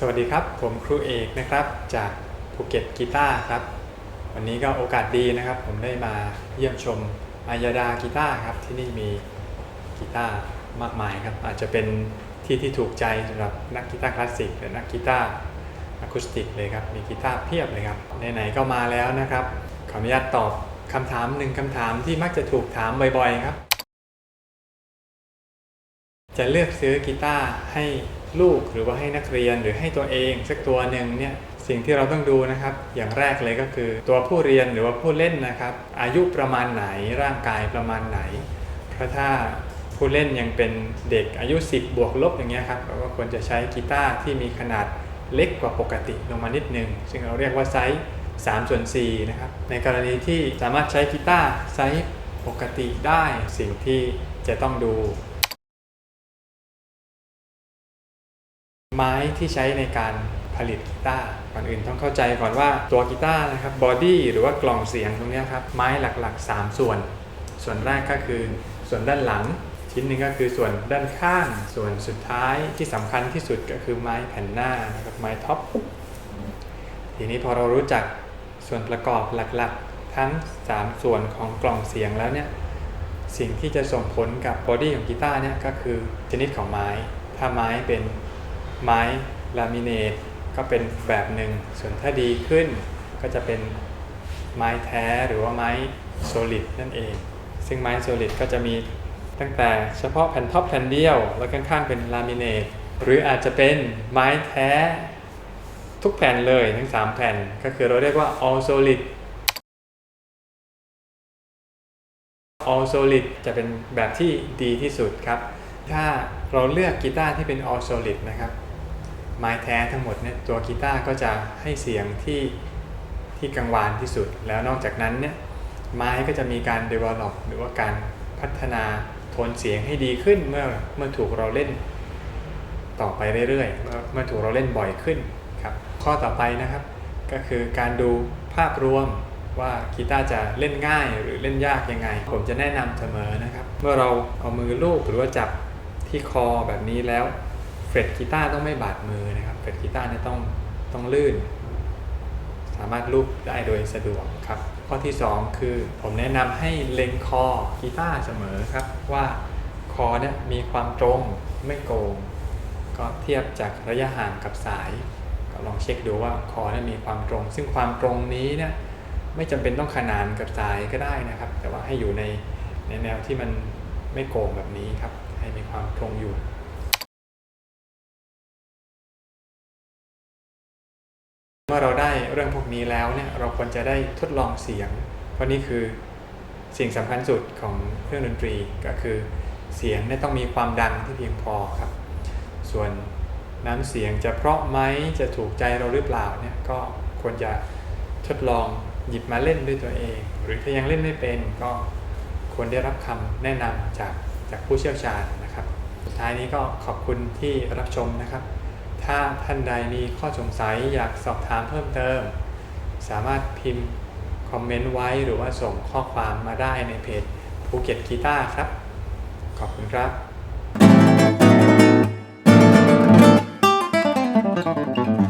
สวัสดีครับ ผมครูเอกนะครับ จากภูเก็ตกีตาร์ครับ วันนี้ก็โอกาสดีนะครับ ผมได้มาเยี่ยมชมอายาดากีตาร์ครับ ที่นี่มีกีตาร์มากมายครับ อาจจะเป็นที่ที่ถูกใจสำหรับนักกีตาร์คลาสสิกหรือนักกีตาร์อะคูสติกเลยครับ มีกีตาร์เพียบเลยครับไหนๆก็มาแล้วนะครับ ขออนุญาตตอบคำถามหนึ่งคำถามที่มักจะถูกถามบ่อยๆครับ จะเลือกซื้อกีตาร์ให้ ลูกหรือว่าให้นักเรียนหรือให้ตัวเองสักตัวหนึ่งเนี่ยสิ่งที่เราต้องดูนะครับ อย่างแรกเลยก็คือ ตัวผู้เรียนหรือว่าผู้เล่นนะครับ อายุประมาณไหนร่างกายประมาณไหน เพราะถ้าผู้เล่นยังเป็นเด็กอายุ 10 บวกลบอย่างเงี้ยครับเราก็ควรจะใช้กีตาร์ที่มีขนาดเล็กกว่าปกติลงมานิดนึงซึ่งเราเรียกว่าไซส์3ส่วน4นะครับในกรณีที่สามารถใช้กีตาร์ไซส์ปกติได้สิ่งที่จะต้องดู ไม้ที่ใช้ในการผลิตกีตาร์ก่อนอื่นต้องเข้าใจก่อนว่าตัวกีตาร์นะครับบอดี้หรือว่ากล่องเสียงตรงนี้ครับไม้หลักๆ 3 ส่วน ส่วนแรกก็คือส่วนด้านหลัง ชิ้นหนึ่งก็คือส่วนด้านข้าง ส่วนสุดท้ายที่สำคัญที่สุดก็คือไม้แผ่นหน้านะครับไม้ท็อปทีนี้พอเรารู้จักส่วนประกอบหลักๆ ทั้ง 3 ส่วนของกล่องเสียงแล้วเนี่ยสิ่งที่จะส่งผลกับบอดี้ของกีตาร์เนี่ยก็คือชนิดของไม้ ถ้าไม้เป็น ไม้ลามิเนตก็เป็นแบบหนึ่ง ส่วนถ้าดีขึ้นก็จะเป็นไม้แท้หรือว่าไม้โซลิดนั่นเอง ซึ่งไม้โซลิดก็จะมีตั้งแต่เฉพาะแผ่นท็อปแผ่นเดียว แล้วข้างๆเป็นลามิเนตหรืออาจจะเป็นไม้แท้ทุกแผ่นเลยทั้ง 3 แผ่นก็คือเราเรียกว่า all solid all solid จะเป็นแบบที่ดีที่สุดครับ ถ้าเราเลือกกีตาร์ที่เป็น all solid นะครับ ไม้แท้ทั้งหมดเนี่ยตัวกีตาร์ก็จะให้เสียงที่ที่กังวานที่สุด แล้วนอกจากนั้นเนี่ยไม้ก็จะมีการ develop หรือว่าการพัฒนาโทนเสียงให้ดีขึ้นเมื่อเมื่อถูกเราเล่นต่อไปเรื่อยๆเมื่อเมื่อถูกเราเล่นบ่อยขึ้นครับข้อต่อไปนะครับ ก็คือการดูภาพรวมว่ากีตาร์จะเล่นง่ายหรือเล่นยากยังไง ผมจะแนะนำเสมอนะครับ เมื่อเราเอามือลูบหรือว่าจับที่คอแบบนี้แล้ว เฟรตกีตาร์ต้องไม่บาดมือนะครับเฟรตกีตาร์เนี่ยต้องต้องลื่น สามารถลูบได้โดยสะดวกครับ ข้อที่ 2 คือผมแนะนำให้เล็งคอกีตาร์เสมอครับ ว่าคอเนี่ยมีความตรงไม่โกง ก็เทียบจากระยะห่างกับสาย ก็ลองเช็คดูว่าคอเนี่ยมีความตรง ซึ่งความตรงนี้เนี่ยไม่จำเป็นต้องขนานกับสายก็ได้นะครับ แต่ว่าให้อยู่ในในแนวที่มันไม่โกงแบบนี้ครับ ให้มีความตรงอยู่ เมื่อเราได้เรื่องพวกนี้แล้วเนี่ยเราควรจะได้ทดลองเสียง เพราะนี่คือสิ่งสำคัญสุดของเครื่องดนตรีก็คือเสียงเนี่ยต้องมีความดังที่เพียงพอครับ ส่วนน้ำเสียงจะเพราะไหมจะถูกใจเราหรือเปล่าเนี่ยก็ควรจะทดลองหยิบมาเล่นด้วยตัวเอง หรือถ้ายังเล่นไม่เป็นก็ควรได้รับคำแนะนำจากจากผู้เชี่ยวชาญนะครับ สุดท้ายนี้ก็ขอบคุณที่รับชมนะครับ ถ้าท่านใดมีข้อสงสัยอยากสอบถามเพิ่มเติม สามารถพิมพ์คอมเมนต์ไว้หรือว่าส่งข้อความมาได้ในเพจภูเก็ตกีตาร์ครับ ขอบคุณครับ Thank you.